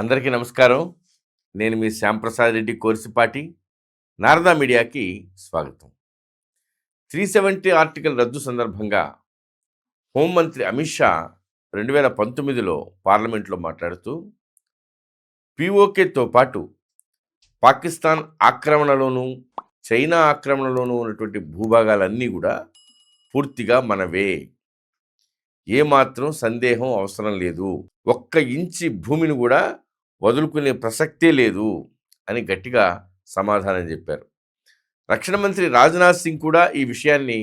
అందరికీ నమస్కారం. నేను మీ శ్యాంప్రసాద్ రెడ్డి కోర్సిపాటి. నారదా మీడియాకి స్వాగతం. త్రీ సెవెంటీ ఆర్టికల్ రద్దు సందర్భంగా హోంమంత్రి అమిత్ షా రెండు వేల పంతొమ్మిదిలో పార్లమెంట్లో మాట్లాడుతూ పిఓకేతో పాటు పాకిస్తాన్ ఆక్రమణలోనూ చైనా ఆక్రమణలోనూ ఉన్నటువంటి భూభాగాలన్నీ కూడా పూర్తిగా మనవే. ఏమాత్రం సందేహం అవసరం లేదు. ఒక్క ఇంచి భూమిని కూడా వదులుకునే ప్రసక్తే లేదు అని గట్టిగా సమాధానం చెప్పారు. రక్షణ మంత్రి రాజ్నాథ్ సింగ్ కూడా ఈ విషయాన్ని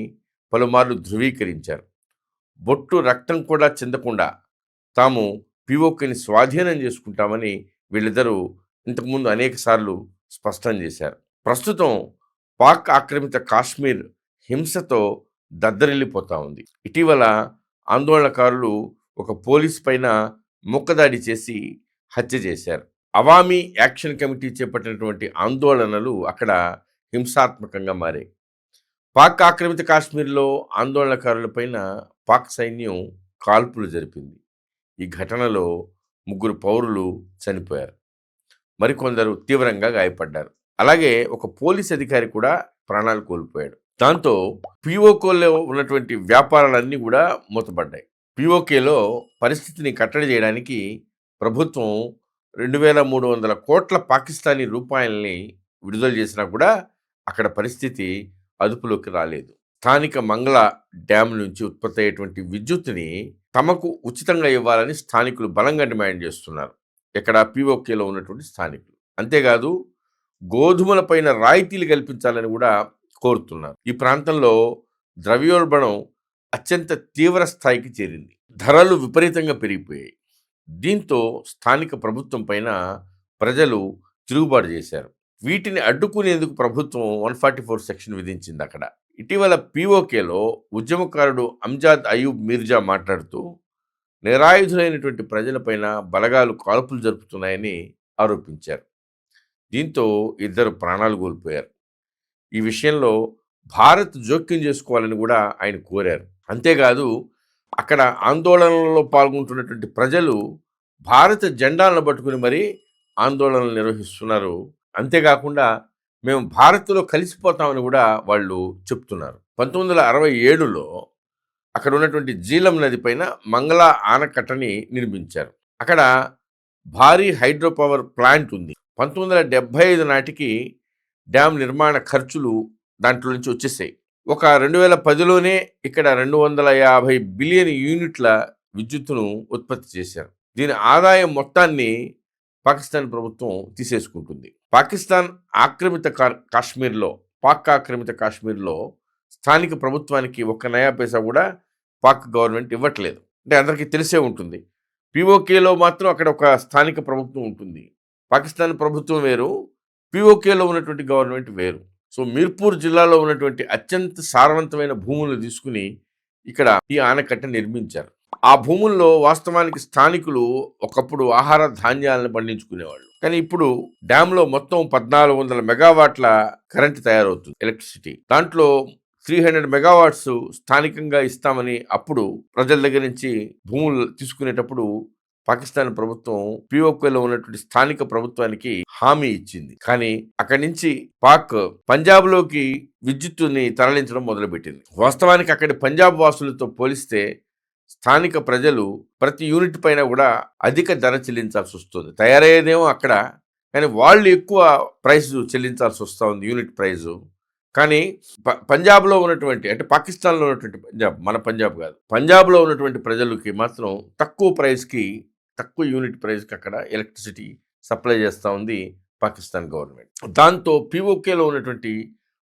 పలుమార్లు ధృవీకరించారు. బొట్టు రక్తం కూడా చెందకుండా తాము పిఓకేని స్వాధీనం చేసుకుంటామని వీళ్ళిద్దరూ ఇంతకుముందు అనేకసార్లు స్పష్టం చేశారు. ప్రస్తుతం పాక్ ఆక్రమిత కాశ్మీర్ హింసతో దద్దరిల్లిపోతా ఉంది. ఇటీవల ఆందోళనకారులు ఒక పోలీస్ పైన మొక్కదాడి చేసి హత్య చేశారు. అవామీ యాక్షన్ కమిటీ చేపట్టినటువంటి ఆందోళనలు అక్కడ హింసాత్మకంగా మారాయి. పాక్ ఆక్రమిత కాశ్మీర్లో ఆందోళనకారులపైన పాక్ సైన్యం కాల్పులు జరిపింది. ఈ ఘటనలో ముగ్గురు పౌరులు చనిపోయారు. మరికొందరు తీవ్రంగా గాయపడ్డారు. అలాగే ఒక పోలీస్ అధికారి కూడా ప్రాణాలు కోల్పోయాడు. దాంతో పిఓకోలో ఉన్నటువంటి వ్యాపారాలన్నీ కూడా మూతపడ్డాయి. పిఓకేలో పరిస్థితిని కట్టడి చేయడానికి ప్రభుత్వం రెండు వేల మూడు వందల కోట్ల పాకిస్తానీ రూపాయల్ని విడుదల చేసినా కూడా అక్కడ పరిస్థితి అదుపులోకి రాలేదు. స్థానిక మంగళ డ్యామ్ నుంచి ఉత్పత్తి అయ్యేటువంటి విద్యుత్తుని తమకు ఉచితంగా ఇవ్వాలని స్థానికులు బలంగా డిమాండ్ చేస్తున్నారు. ఇక్కడ పిఓకేలో ఉన్నటువంటి స్థానికులు. అంతేకాదు గోధుమల పైన రాయితీలు కల్పించాలని కూడా కోరుతున్నారు. ఈ ప్రాంతంలో ద్రవ్యోల్బణం అత్యంత తీవ్ర స్థాయికి చేరింది. ధరలు విపరీతంగా పెరిగిపోయాయి. దీంతో స్థానిక ప్రభుత్వం పైన ప్రజలు తిరుగుబాటు చేశారు. వీటిని అడ్డుకునేందుకు ప్రభుత్వం వన్ ఫార్టీ ఫోర్ సెక్షన్ విధించింది అక్కడ. ఇటీవల పీఓకేలో ఉద్యమకారుడు అంజాద్ అయూబ్ మీర్జా మాట్లాడుతూ నిరాయుధులైనటువంటి ప్రజలపైన బలగాలు కాల్పులు జరుపుతున్నాయని ఆరోపించారు. దీంతో ఇద్దరు ప్రాణాలు కోల్పోయారు. ఈ విషయంలో భారత్ జోక్యం చేసుకోవాలని కూడా ఆయన కోరారు. అంతేకాదు అక్కడ ఆందోళనలో పాల్గొంటున్నటువంటి ప్రజలు భారత జెండాలను పట్టుకుని మరీ ఆందోళనలు నిర్వహిస్తున్నారు. అంతేకాకుండా మేము భారత్లో కలిసిపోతామని కూడా వాళ్ళు చెప్తున్నారు. పంతొమ్మిది వందల అరవై ఏడులో అక్కడ ఉన్నటువంటి జీలం నది పైన మంగళ ఆనకట్టని నిర్మించారు. అక్కడ భారీ హైడ్రో పవర్ ప్లాంట్ ఉంది. పంతొమ్మిది వందల డెబ్భై ఐదు నాటికి డ్యామ్ నిర్మాణ ఖర్చులు దాంట్లో నుంచి వచ్చేసాయి. ఒక రెండు వేల పదిలోనే ఇక్కడ రెండు వందల యాభై బిలియన్ యూనిట్ల విద్యుత్తును ఉత్పత్తి చేశారు. దీని ఆదాయం మొత్తాన్ని పాకిస్తాన్ ప్రభుత్వం తీసేసుకుంటుంది. పాకిస్తాన్ ఆక్రమిత కాశ్మీర్లో పాక్ ఆక్రమిత కాశ్మీర్లో స్థానిక ప్రభుత్వానికి ఒక్క నయా పైసా కూడా పాక్ గవర్నమెంట్ ఇవ్వట్లేదు. అంటే అందరికీ తెలిసే ఉంటుంది. పిఓకేలో మాత్రం అక్కడ ఒక స్థానిక ప్రభుత్వం ఉంటుంది. పాకిస్తాన్ ప్రభుత్వం వేరు పిఓకేలో ఉన్నటువంటి గవర్నమెంట్ వేరు. సో మీర్పూర్ జిల్లాలో ఉన్నటువంటి అత్యంత సారవంతమైన భూములను తీసుకుని ఇక్కడ ఈ ఆనకట్ట నిర్మించారు. ఆ భూముల్లో వాస్తవానికి స్థానికులు ఒకప్పుడు ఆహార ధాన్యాలను పండించుకునేవాళ్ళు. కానీ ఇప్పుడు డ్యాంలో మొత్తం పద్నాలుగు వందల మెగావాట్ల కరెంట్ తయారవుతుంది ఎలక్ట్రిసిటీ. దాంట్లో త్రీ హండ్రెడ్ మెగావాట్స్ స్థానికంగా ఇస్తామని అప్పుడు ప్రజల దగ్గర నుంచి భూములు తీసుకునేటప్పుడు పాకిస్తాన్ ప్రభుత్వం పిఓకేలో ఉన్నటువంటి స్థానిక ప్రభుత్వానికి హామీ ఇచ్చింది. కానీ అక్కడి నుంచి పాక్ పంజాబ్లోకి విద్యుత్తుని తరలించడం మొదలుపెట్టింది. వాస్తవానికి అక్కడి పంజాబ్ వాసులతో పోలిస్తే స్థానిక ప్రజలు ప్రతి యూనిట్ పైన కూడా అధిక ధర చెల్లించాల్సి వస్తుంది. తయారయ్యేదేమో అక్కడ. కానీ వాళ్ళు ఎక్కువ ప్రైస్ చెల్లించాల్సి వస్తూ ఉంది యూనిట్ ప్రైజు. కానీ ప- పంజాబ్లో ఉన్నటువంటి అంటే పాకిస్తాన్లో ఉన్నటువంటి పంజాబ్ మన పంజాబ్ కాదు. పంజాబ్లో ఉన్నటువంటి ప్రజలకి మాత్రం తక్కువ ప్రైస్కి తక్కువ యూనిట్ ప్రైస్కి అక్కడ ఎలక్ట్రిసిటీ సప్లై చేస్తూ ఉంది పాకిస్తాన్ గవర్నమెంట్. దాంతో పిఓకేలో ఉన్నటువంటి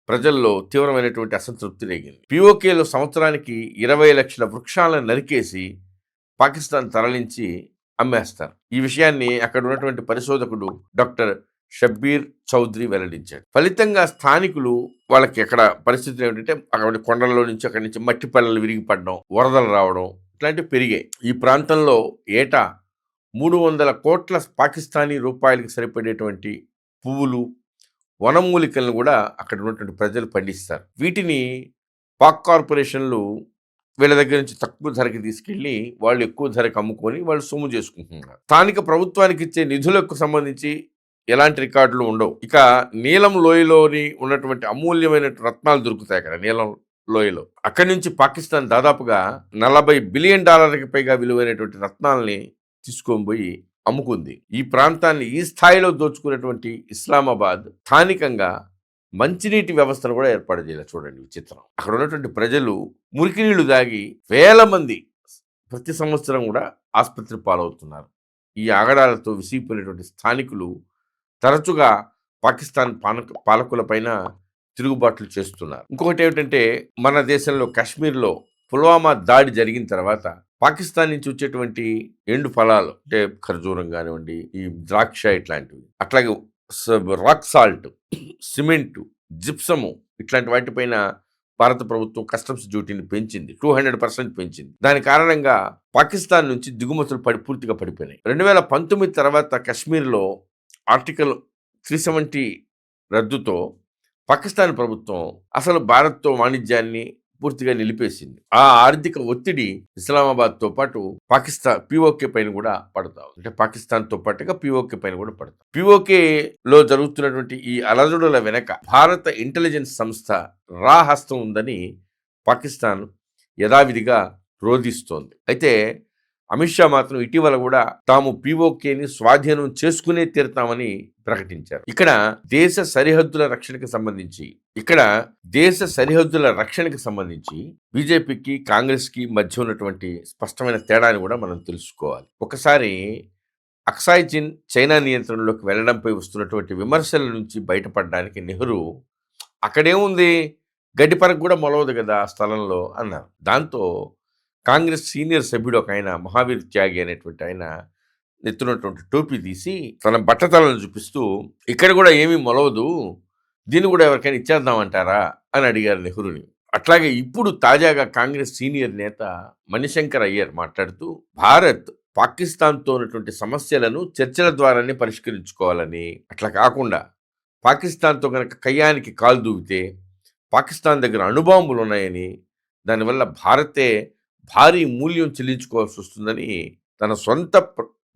ప్రజల్లో తీవ్రమైనటువంటి అసంతృప్తి రేగింది. పిఓకేలో సంవత్సరానికి ఇరవై లక్షల వృక్షాలను నరికేసి పాకిస్తాన్ తరలించి అమ్మేస్తారు. ఈ విషయాన్ని అక్కడ ఉన్నటువంటి పరిశోధకుడు డాక్టర్ షబ్బీర్ చౌదరి వెల్లడించాడు. ఫలితంగా స్థానికులు వాళ్ళకి అక్కడ పరిస్థితులు ఏమిటంటే అక్కడ కొండల్లో నుంచి అక్కడి నుంచి మట్టి పల్లెలు విరిగిపడడం వరదలు రావడం ఇట్లాంటివి పెరిగాయి. ఈ ప్రాంతంలో ఏటా మూడు వందల కోట్ల పాకిస్తానీ రూపాయలకి సరిపడేటువంటి పువ్వులు వనమూలికలను కూడా అక్కడ ఉన్నటువంటి ప్రజలు పండిస్తారు. వీటిని పాక్ కార్పొరేషన్లు వీళ్ళ దగ్గర నుంచి తక్కువ ధరకి తీసుకెళ్ళి వాళ్ళు ఎక్కువ ధరకు అమ్ముకొని వాళ్ళు సొమ్ము చేసుకుంటున్నారు. స్థానిక ప్రభుత్వానికి ఇచ్చే నిధులకు సంబంధించి ఎలాంటి రికార్డులు ఉండవు. ఇక నీలం లోయలోని ఉన్నటువంటి అమూల్యమైన రత్నాలు దొరుకుతాయి అక్కడ నీలం లోయలో. అక్కడి నుంచి పాకిస్తాన్ దాదాపుగా నలభై బిలియన్ డాలర్కి పైగా విలువైనటువంటి రత్నాల్ని తీసుకొని పోయి అమ్ముకుంది. ఈ ప్రాంతాన్ని ఈ స్థాయిలో దోచుకున్నటువంటి ఇస్లామాబాద్ స్థానికంగా మంచినీటి వ్యవస్థను కూడా ఏర్పాటు చేయాలి చూడండి విచిత్రం. అక్కడ ఉన్నటువంటి ప్రజలు మురికి నీళ్ళు దాగి వేల మంది ప్రతి సంవత్సరం కూడా ఆసుపత్రి పాలవుతున్నారు. ఈ ఆగడాలతో విసిగిపోయినటువంటి స్థానికులు తరచుగా పాకిస్తాన్ పాలక పాలకులపైన తిరుగుబాట్లు చేస్తున్నారు. ఇంకొకటి ఏమిటంటే మన దేశంలో కాశ్మీర్లో పుల్వామా దాడి జరిగిన తర్వాత పాకిస్తాన్ నుంచి వచ్చేటువంటి ఎండు ఫలాలు అంటే ఖర్జూరం కానివ్వండి ఈ ద్రాక్ష ఇట్లాంటివి. అట్లాగే స- రాక్ సాల్ట్ సిమెంట్ జిప్సము ఇట్లాంటి వాటిపైన భారత ప్రభుత్వం కస్టమ్స్ డ్యూటీని పెంచింది. టూ హండ్రెడ్ పర్సెంట్ పెంచింది. దాని కారణంగా పాకిస్తాన్ నుంచి దిగుమతులు పడి పూర్తిగా పడిపోయినాయి. రెండు వేల పంతొమ్మిది తర్వాత కశ్మీర్లో ఆర్టికల్ త్రీ సెవెంటీ రద్దుతో పాకిస్తాన్ ప్రభుత్వం అసలు భారత్తో వాణిజ్యాన్ని పూర్తిగా నిలిపేసింది. ఆ ఆర్థిక ఒత్తిడి ఇస్లామాబాద్తో పాటు పాకిస్తాన్ పిఓకే పైన కూడా పడతా అంటే పాకిస్తాన్తో పాటుగా పిఓకే పైన కూడా పడతాం పిఓకే లో జరుగుతున్నటువంటి ఈ అలజడుల వెనక భారత ఇంటెలిజెన్స్ సంస్థ రా హస్తం ఉందని పాకిస్తాన్ యథావిధిగా రోధిస్తోంది. అయితే అమిత్ షా మాత్రం ఇటీవల కూడా తాము పీఓకేని స్వాధీనం చేసుకునే తీరుతామని ప్రకటించారు. ఇక్కడ దేశ సరిహద్దుల రక్షణకు సంబంధించి ఇక్కడ దేశ సరిహద్దుల రక్షణకు సంబంధించి బీజేపీకి కాంగ్రెస్కి మధ్య ఉన్నటువంటి స్పష్టమైన తేడాని కూడా మనం తెలుసుకోవాలి. ఒకసారి అక్సాయ్ చిన్ చైనా నియంత్రణలోకి వెళ్ళడంపై వస్తున్నటువంటి విమర్శల నుంచి బయటపడడానికి నెహ్రూ అక్కడేముంది? గడ్డిపరకు కూడా మొలవదు కదా ఆ స్థలంలో అన్నారు. దాంతో కాంగ్రెస్ సీనియర్ సభ్యుడు ఒక ఆయన మహావీర్ త్యాగి అనేటువంటి ఆయన ఎత్తున్నటువంటి టోపీ తీసి తన బట్టతలను చూపిస్తూ ఇక్కడ కూడా ఏమీ మొలవదు దీన్ని కూడా ఎవరికైనా ఇచ్చేద్దామంటారా? అని అడిగారు నెహ్రూని. అట్లాగే ఇప్పుడు తాజాగా కాంగ్రెస్ సీనియర్ నేత మణిశంకర్ అయ్యర్ మాట్లాడుతూ భారత్ పాకిస్తాన్తో ఉన్నటువంటి సమస్యలను చర్చల ద్వారానే పరిష్కరించుకోవాలని. అట్లా కాకుండా పాకిస్తాన్తో కనుక కయ్యానికి కాలు దూవితే పాకిస్తాన్ దగ్గర అణుబాంబులు ఉన్నాయని దానివల్ల భారతే భారీ మూల్యం చెల్లించుకోవాల్సి వస్తుందని తన సొంత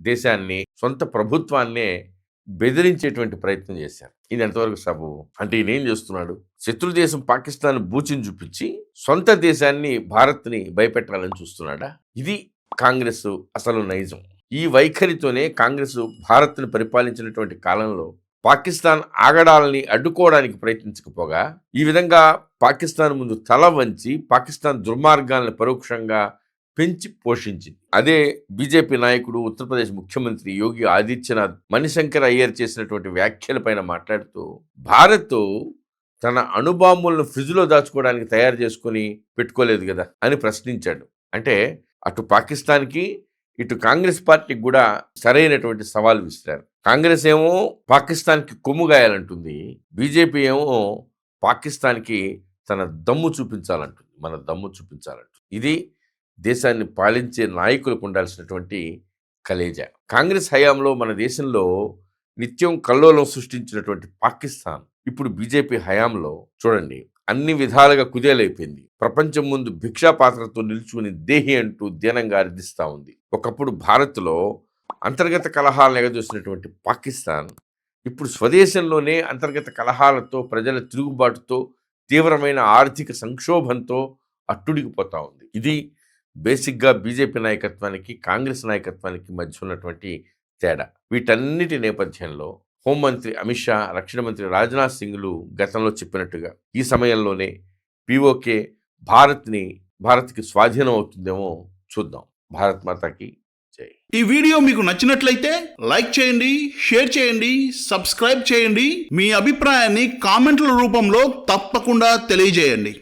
దేశాన్ని సొంత ప్రభుత్వాన్నే బెదిరించేటువంటి ప్రయత్నం చేశారు. ఇది ఎంతవరకు సబు అంటే ఈయన ఏం చేస్తున్నాడు? శత్రు దేశం పాకిస్తాన్ బూచిని చూపించి సొంత దేశాన్ని భారత్ని భయపెట్టాలని చూస్తున్నాడా? ఇది కాంగ్రెస్ అసలు నైజం. ఈ వైఖరితోనే కాంగ్రెస్ భారత్ను పరిపాలించినటువంటి కాలంలో పాకిస్తాన్ ఆగడాలని అడ్డుకోవడానికి ప్రయత్నించకపోగా ఈ విధంగా పాకిస్తాన్ ముందు తల వంచి పాకిస్తాన్ దుర్మార్గాలను పరోక్షంగా పెంచి పోషించింది. అదే బీజేపీ నాయకుడు ఉత్తరప్రదేశ్ ముఖ్యమంత్రి యోగి ఆదిత్యనాథ్ మణిశంకర్ అయ్యర్ చేసినటువంటి వ్యాఖ్యలపైన మాట్లాడుతూ భారత్ తన అణుబాంబులను ఫ్రిడ్జ్లో దాచుకోవడానికి తయారు చేసుకొని పెట్టుకోలేదు కదా? అని ప్రశ్నించాడు. అంటే అటు పాకిస్తాన్కి ఇటు కాంగ్రెస్ పార్టీకి కూడా సరైనటువంటి సవాల్ విసిరారు. కాంగ్రెస్ ఏమో పాకిస్తాన్కి కొమ్ము గాయాలంటుంది. బీజేపీ ఏమో పాకిస్తాన్కి తన దమ్ము చూపించాలంటుంది. మన దమ్ము చూపించాలంటుంది. ఇది దేశాన్ని పాలించే నాయకులకు ఉండాల్సినటువంటి కలేజ. కాంగ్రెస్ హయాంలో మన దేశంలో నిత్యం కల్లోలం సృష్టించినటువంటి పాకిస్తాన్ ఇప్పుడు బీజేపీ హయాంలో చూడండి అన్ని విధాలుగా కుదేలైపోయింది. ప్రపంచం ముందు భిక్షా పాత్రతో నిల్చుకుని దేహి అంటూ దీనంగా అర్థిస్తూ ఉంది. ఒకప్పుడు భారత్లో అంతర్గత కలహాలను ఎగదూసినటువంటి పాకిస్తాన్ ఇప్పుడు స్వదేశంలోనే అంతర్గత కలహాలతో ప్రజల తిరుగుబాటుతో తీవ్రమైన ఆర్థిక సంక్షోభంతో అట్టుడికిపోతూ ఉంది. ఇది బేసిక్గా బీజేపీ నాయకత్వానికి కాంగ్రెస్ నాయకత్వానికి మధ్య ఉన్నటువంటి తేడా. వీటన్నిటి నేపథ్యంలో హోంమంత్రి అమిత్ షా రక్షణ మంత్రి రాజ్నాథ్ సింగ్లు గతంలో చెప్పినట్టుగా ఈ సమయంలోనే పిఓకే భారత్ని భారత్కి స్వాధీనం అవుతుందేమో చూద్దాం. భారత్ మాతాకి జై. ఈ వీడియో మీకు నచ్చినట్లయితే లైక్ చేయండి షేర్ చేయండి సబ్స్క్రైబ్ చేయండి. మీ అభిప్రాయాన్ని కామెంట్ల రూపంలో తప్పకుండా తెలియజేయండి.